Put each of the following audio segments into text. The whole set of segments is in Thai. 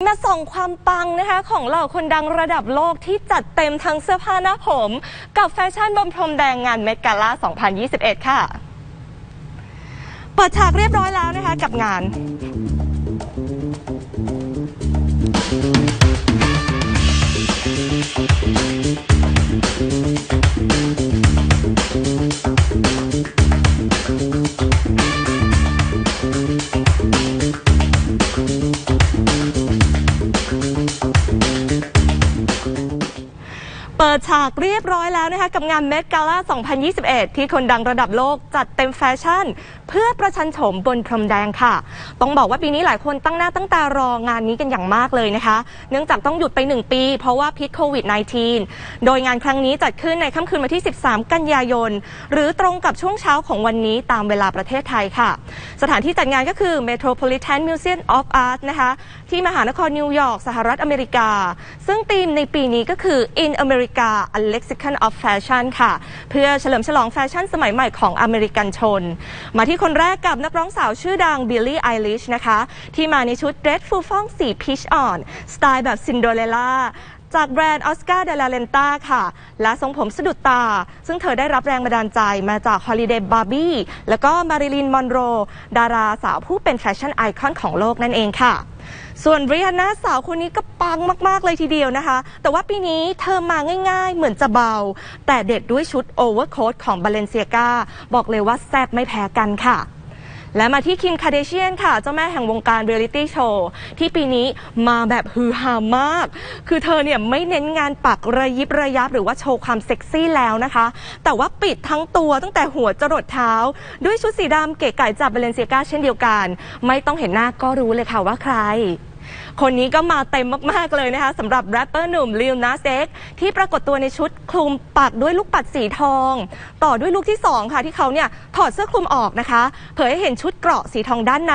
มาส่องความปังนะคะของเหล่าคนดังระดับโลกที่จัดเต็มทั้งเสื้อผ้าหน้าผม กับแฟชั่นบนพรมแดงงานเมดกาล่า 2021 ค่ะ เปิดฉากเรียบร้อยแล้วนะคะกับงาน ปิดฉากเรียบร้อยแล้วนะคะกับงานเมดกาล่า 2021 ที่คนดังระดับโลกจัดเต็มแฟชั่น เพื่อประชันโฉมบนพรมแดงค่ะ ต้องบอกว่าปีนี้หลายคนตั้งหน้าตั้งตารองานนี้กันอย่างมากเลยนะคะ เนื่องจากต้องหยุดไป 1 ปี เพราะว่าพิษโควิด -19 โดยงานครั้งนี้จัดขึ้นในค่ำคืนวันที่ 13 กันยายน หรือตรงกับช่วงเช้าของวันนี้ตามเวลาประเทศไทยค่ะ สถานที่จัดงานก็คือ Metropolitan Museum of Art นะคะที่มหานครนิวยอร์กสหรัฐอเมริกา ซึ่งธีมในปีนี้ก็คือ In America a Lexicon of Fashion ค่ะ เพื่อเฉลิมฉลองแฟชั่นสมัยใหม่ของอเมริกันชน มาที่คนแรกกับนักร้องสาวชื่อดัง Billie Eilish นะคะ ที่มาในชุดเดรสฟูฟ่องสีพีชอ่อน สไตล์แบบซินโดเรล่าจากแบรนด์ออสการ์เดลาเลนตาค่ะ และทรงผมสะดุดตา ซึ่งเธอได้รับแรงบันดาลใจมาจากฮอลิเดย์บาร์บี้แล้วก็มาริลินมอนโร ดาราสาวผู้เป็นแฟชั่นไอคอนของโลกนั่นเองค่ะ ส่วนริฮาน่าสาวคนนี้ก็ปังมาก ๆ เลยทีเดียวนะคะ แต่ว่าปีนี้เธอมาง่ายๆ เหมือนจะเบา แต่เด็ดด้วยชุดโอเวอร์โค้ทของบาเลนเซียกาบอกเลยว่าแซ่บไม่แพ้กันค่ะ และมาที่คิมคาเดเชียนค่ะ เจ้าแม่แห่งวงการเรียลิตี้โชว์ที่ปีนี้มาแบบฮือฮามาก คือเธอเนี่ยไม่เน้นงานปักระยิบระยับหรือว่าโชว์ความเซ็กซี่แล้วนะคะ แต่ว่าปิดทั้งตัวตั้งแต่หัวจรดเท้า ด้วยชุดสีดำเก๋ไก่จากเบเลนเซียกาเช่นเดียวกัน ไม่ต้องเห็นหน้าก็รู้เลยค่ะว่าใคร คนนี้ก็มาเต็มมาก ๆ เลยนะคะสำหรับแรปเปอร์หนุ่มลิลนัสเอ็กที่ปรากฏตัวในชุดคลุมปักด้วยลูกปัดสีทอง ต่อด้วยลูกที่ 2 ค่ะที่เขาเนี่ยถอดเสื้อคลุมออกนะคะ เผยให้เห็นชุดเกราะสีทองด้านใน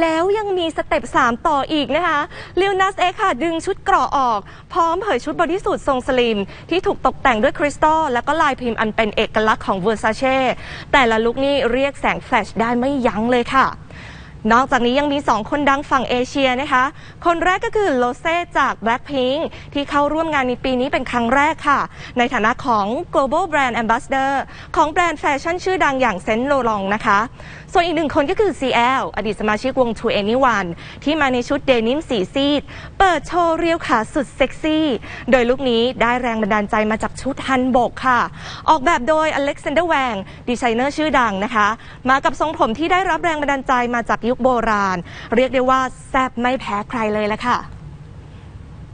แล้วยังมีสเต็ป3ต่ออีกนะคะลิลนัสเอ็กค่ะดึงชุดเกราะออก พร้อมเผยชุดบอดี้สูททรงสลิม ที่ถูกตกแต่งด้วยคริสตัลแล้วก็ลายพิมพ์อันเป็นเอกลักษณ์ของเวอร์ซาเช่แต่ละลุคนี่เรียกแสงแฟลชได้ไม่ยั้งเลยค่ะ นอกจากนี้ยังมี 2 คนดังฝั่งเอเชียนะคะ คนแรกก็คือโลเซ่จาก Blackpink ที่เข้าร่วมงานในปีนี้เป็นครั้งแรกค่ะ ในฐานะของ Global Brand Ambassador ของแบรนด์แฟชั่นชื่อดังอย่างเซนต์โลลองนะคะ ส่วนอีกหนึ่งคนก็คือ CL อดีตสมาชิกวง To Anyone ที่มาในชุดเดนิมสีซีด เปิดโชว์เรียวขาสุดเซ็กซี่ โดยลุคนี้ได้แรงบันดาลใจมาจากชุดฮันบกค่ะ ออกแบบโดย Alexander Wang ดีไซเนอร์ชื่อดังนะคะ มากับทรงผมที่ได้รับแรงบันดาลใจมาจากยุคโบราณ เรียกได้ว่าแซ่บไม่แพ้ใครเลยละค่ะ